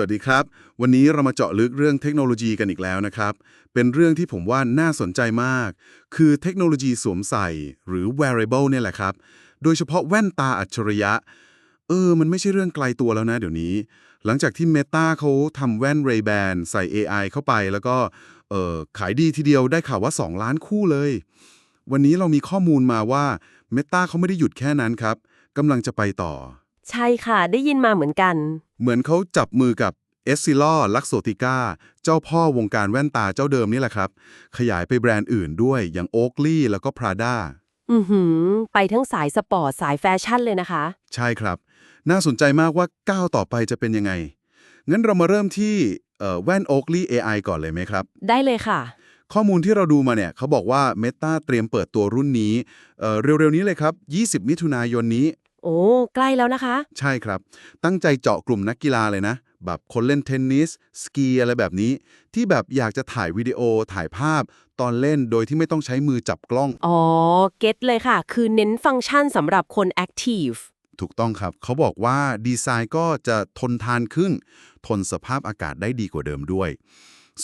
วัสดีครับ วันนี้เรามาเจาะลึกเรื่องเทคโนโลยีกันอีกแล้วนะครับ เป็นเรื่องที่ผมว่าน่าสนใจมาก คือเทคโนโลยีสวมใส่หรือ wearable เนี่ยแหละครับ โดยเฉพาะแว่นตาอัจฉริยะ เออ มันไม่ใช่เรื่องไกลตัวแล้วนะเดี๋ยวนี้ หลังจากที่ Meta เขาทำแว่น Ray-Ban ใส่ AI เข้าไป แล้วก็เออขายดีทีเดียวได้ข่าวว่า 2 ล้านคู่เลย วันนี้เรามีข้อมูลมาว่า Meta เขาไม่ได้หยุดแค่นั้นครับกำลังจะไปต่อ ใช่ค่ะ ได้ยินมาเหมือนกัน เหมือนเขาจับมือกับเอสซิลอลักโซติก้า เจ้าพ่อวงการแว่นตาเจ้าเดิมนี่แหละครับ ขยายไปแบรนด์อื่นด้วยอย่างโอ๊กลี่แล้วก็พราด้าอือหือ ไปทั้งสายสปอร์ต สายแฟชั่นเลยนะคะ ใช่ครับ น่าสนใจมากว่าก้าวต่อไปจะเป็นยังไง งั้นเรามาเริ่มที่เอ่อแว่นโอ๊กลี่ AI ก่อนเลยไหมครับ ได้เลยค่ะ ข้อมูลที่เราดูมาเนี่ยเขาบอกว่า Meta เตรียมเปิดตัวรุ่นนี้เอ่อเร็วๆนี้เลยครับ 20 มิถุนายนนี้ โอ้ ใกล้แล้วนะคะ ใช่ครับ ตั้งใจเจาะกลุ่มนักกีฬาเลยนะ แบบคนเล่นเทนนิส สกีอะไรแบบนี้ ที่แบบอยากจะถ่ายวิดีโอถ่ายภาพ ตอนเล่นโดยที่ไม่ต้องใช้มือจับกล้อง อ๋อ เก็ตเลยค่ะ คือเน้นฟังก์ชันสำหรับคนแอคทีฟ ถูกต้องครับ เขาบอกว่าดีไซน์ก็จะทนทานขึ้น ทนสภาพอากาศได้ดีกว่าเดิมด้วย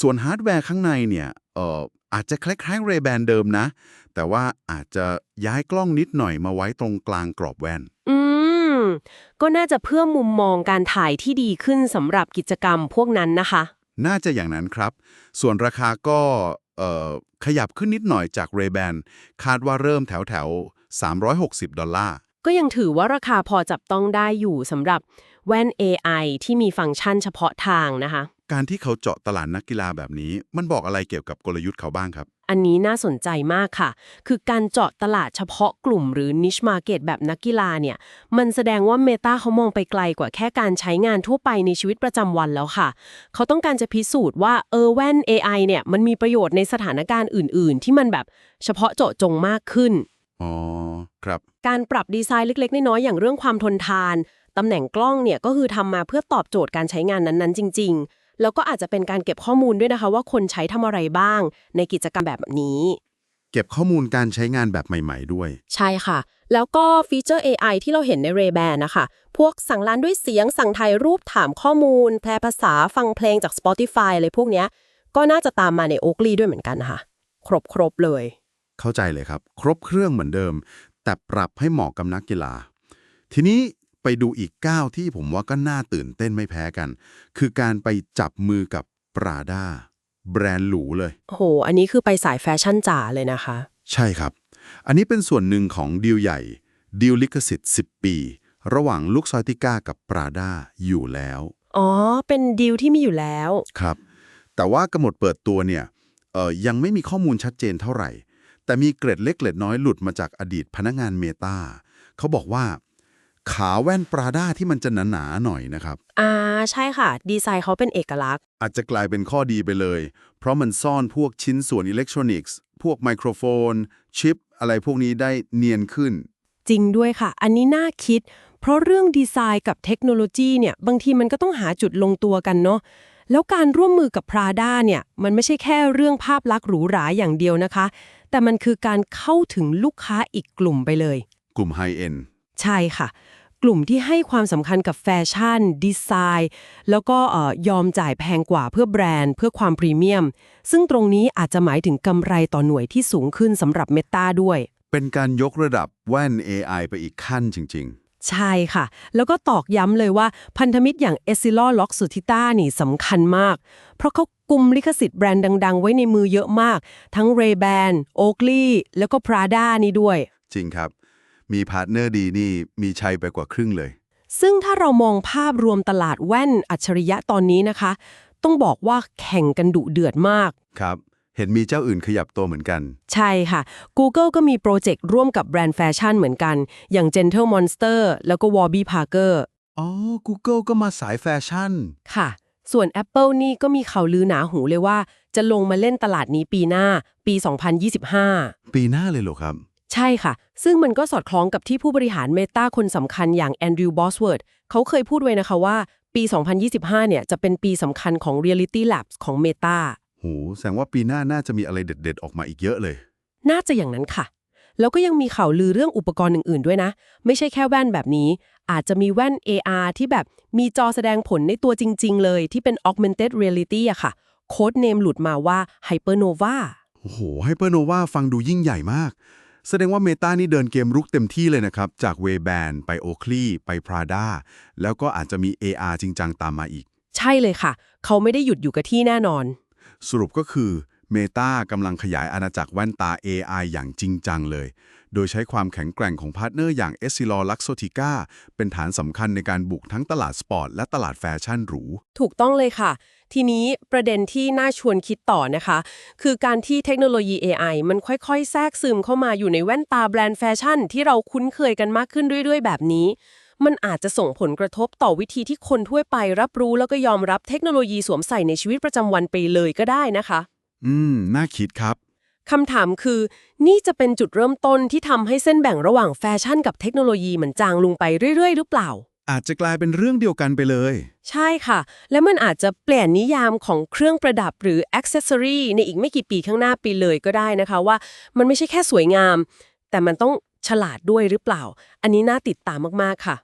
ส่วนฮาร์ดแวร์ข้างในเนี่ยเอ่ออาจจะคล้ายๆเรแบนเดิมนะ แต่ว่าอาจจะย้ายกล้องนิดหน่อยมาไว้ตรงกลางกรอบแว่น อืม ก็น่าจะเพื่อมุมมองการถ่ายที่ดีขึ้นสำหรับกิจกรรมพวกนั้นนะคะ น่าจะอย่างนั้นครับ ส่วนราคาก็เอ่อขยับขึ้นนิดหน่อยจาก Ray-Ban คาดว่าเริ่มแถวแถวๆ360 ดอลลาร์ ก็ยังถือว่าราคาพอจับต้องได้อยู่สำหรับแว่น AI ที่มีฟังก์ชันเฉพาะทางนะคะการที่เขาเจาะตลาดนักกีฬาแบบนี้ มันบอกอะไรเกี่ยวกับกลยุทธ์เขาบ้างครับ อันนี้น่าสนใจมากค่ะ คือการเจาะตลาดเฉพาะกลุ่มหรือ niche market แบบนักกีฬาเนี่ย มันแสดงว่า Meta เขามองไปไกลกว่าแค่การใช้งานทั่วไปในชีวิตประจำวันแล้วค่ะ เขาต้องการจะพิสูจน์ว่าเออแว่น AI เนี่ยมันมีประโยชน์ในสถานการณ์อื่น ๆ ที่มันแบบเฉพาะเจาะจงมากขึ้น อ๋อ ครับ การปรับดีไซน์เล็ก ๆ น้อยๆอย่างเรื่องความทนทาน ตำแหน่งกล้องเนี่ยก็คือทำมาเพื่อตอบโจทย์การใช้งานนั้นๆ จริงๆ แล้วก็อาจจะเป็นการเก็บข้อมูลด้วยนะคะ ว่าคนใช้ทำอะไรบ้าง ในกิจกรรมแบบนี้ เก็บข้อมูลการใช้งานแบบใหม่ ๆ ด้วย ใช่ค่ะ แล้วก็ฟีเจอร์ AI ที่เราเห็นใน Ray-Ban นะคะ พวกสั่งร้านด้วยเสียง สั่งถ่ายรูปถามข้อมูล แปลภาษาฟังเพลงจาก Spotify อะไรพวกเนี้ย ก็น่าจะตามมาใน Oakley ด้วยเหมือนกันนะคะครบครบๆเลย เข้าใจเลยครับ ครบเครื่องเหมือนเดิม แต่ปรับให้เหมาะกับนักกีฬา ทีนี้ ไปดูอีกก้าวที่ผมว่าก็น่าตื่นเต้นไม่แพ้กัน คือการไปจับมือกับปราดาแบรนด์หรูเลย โอ้โห อันนี้คือไปสายแฟชั่นจ๋าเลยนะคะ ใช่ครับ อันนี้เป็นส่วนหนึ่งของดีลใหญ่ดีลลิขสิทธิ์ 10 ปี ระหว่างลูกซอยติก้ากับปราดาอยู่แล้ว อ๋อ เป็นดีลที่มีอยู่แล้ว ครับ แต่ว่ากำหนดเปิดตัวเนี่ยเอ่อยังไม่มีข้อมูลชัดเจนเท่าไหร่ แต่มีเกร็ดเล็กเกร็ดน้อยหลุดมาจากอดีตพนักงานเมตาเขาบอกว่า ขาแว่นปราดาที่มันจะหนาๆหน่อยนะครับ อ่าใช่ค่ะ ดีไซน์เขาเป็นเอกลักษณ์ อาจจะกลายเป็นข้อดีไปเลย เพราะมันซ่อนพวกชิ้นส่วนอิเล็กทรอนิกส์ พวกไมโครโฟน ชิป อะไรพวกนี้ได้เนียนขึ้น จริงด้วยค่ะ อันนี้น่าคิด เพราะเรื่องดีไซน์กับเทคโนโลยีเนี่ยบางทีมันก็ต้องหาจุดลงตัวกันเนาะแล้วการร่วมมือกับ Prada เนี่ยมันไม่ใช่แค่เรื่องภาพลักษณ์หรูหราอย่างเดียวนะคะ แต่มันคือการเข้าถึงลูกค้าอีกกลุ่มไปเลย กลุ่มไฮเอ็น ใช่ค่ะ กลุ่มที่ให้ความสำคัญกับแฟชั่น ดีไซน์ แล้วก็เอ่อยอมจ่ายแพงกว่าเพื่อแบรนด์ เพื่อความพรีเมียม ซึ่งตรงนี้อาจจะหมายถึงกำไรต่อหน่วยที่สูงขึ้นสำหรับเมตาด้วย เป็นการยกระดับแว่น AI ไปอีกขั้นจริงใช่ค่ะ แล้วก็ตอกย้ำเลยว่าพันธมิตรอย่าง e s s i l o l o x s u t i t a นี่สำคัญมาก เพราะเขากุมลิขสิทธิ์แบรนด์ดัง ๆ ไว้ในมือเยอะมาก ทั้ง Ray-Ban, Oakley แล้วก็ Prada นี่ด้วยๆจริงครับ มีพาร์ทเนอร์ดีนี่มีชัยไปกว่าครึ่งเลย ซึ่งถ้าเรามองภาพรวมตลาดแว่นอัจฉริยะตอนนี้นะคะ ต้องบอกว่าแข่งกันดุเดือดมาก ครับ เห็นมีเจ้าอื่นขยับตัวเหมือนกัน ใช่ค่ะ Google ก็มีโปรเจกต์ร่วมกับแบรนด์แฟชั่นเหมือนกัน อย่าง Gentle Monster แล้วก็ Warby Parker อ๋อ Google ก็มาสายแฟชั่น ค่ะ ส่วน Apple นี่ก็มีข่าวลือหนาหูเลยว่า จะลงมาเล่นตลาดนี้ปีหน้า ปี 2025 ปีหน้าเลยเหรอครับ ใช่ค่ะ ซึ่งมันก็สอดคล้องกับที่ผู้บริหารเมตาคนสำคัญอย่างแอนดรูว์บอสเวิร์ดเขาเคยพูดไว้นะคะว่า ปี 2025 เนี่ยจะเป็นปีสำคัญของ Reality Labs ของ Meta โหแสดงว่าปีหน้าน่าจะมีอะไรเด็ด ๆ ออกมาอีกเยอะเลย น่าจะอย่างนั้นค่ะ แล้วก็ยังมีข่าวลือเรื่องอุปกรณ์อื่น ๆ ด้วยนะ ไม่ใช่แค่แว่นแบบนี้ อาจจะมีแว่น AR ที่แบบมีจอแสดงผลในตัวจริง ๆ เลย ที่เป็น augmented reality อะค่ะ โค้ดเนมหลุดมาว่า Hypernova โอ้โหไฮเปอร์โนวาฟังดูยิ่งใหญ่มาก แสดงว่าเมตานี่เดินเกมรุกเต็มที่เลยนะครับ จากเวแบนไปโอคลีไป Prada แล้วก็อาจจะมี AR จริงจังตามมาอีก ใช่เลยค่ะ เขาไม่ได้หยุดอยู่กับที่แน่นอน สรุปก็คือ เมตากำลังขยายอาณาจักรแว่นตา AI อย่างจริงจังเลย โดยใช้ความแข็งแกร่งของพาร์ทเนอร์อย่าง e s s i l o r Luxottica เป็นฐานสำคัญในการบุกทั้งตลาดสปอร์ตและตลาดแฟชั่นหรู ถูกต้องเลยค่ะ ทีนี้ประเด็นที่น่าชวนคิดต่อนะคะ คือการที่เทคโนโลยี AI มันค่อยๆ แทรกซึมเข้ามาอยู่ในแว่นตาแบรนด์แฟชั่น ที่เราคุ้นเคยกันมากขึ้นเรื่อยๆ แบบนี้มันอาจจะส่งผลกระทบต่อวิธีที่คนทั่วไปรับรู้แล้วก็ยอมรับเทคโนโลยีสวมใส่ในชีวิตประจำวันไปเลยก็ได้นะคะ อืม น่าคิดครับ คำถามคือ นี่จะเป็นจุดเริ่มต้นที่ทำให้เส้นแบ่งระหว่างแฟชั่นกับเทคโนโลยีมันจางลงไปเรื่อย ๆ หรือเปล่า อาจจะกลายเป็นเรื่องเดียวกันไปเลย ใช่ค่ะ และมันอาจจะเปลี่ยนนิยามของเครื่องประดับหรืออ c เซ s ซอรีในอีกไม่กี่ปีข้างหน้าไปเลยก็ได้นะคะว่า มันไม่ใช่แค่สวยงาม แต่มันต้องฉลาดด้วยหรือเปล่า อันนี้น่าติดตามมากๆค่ะ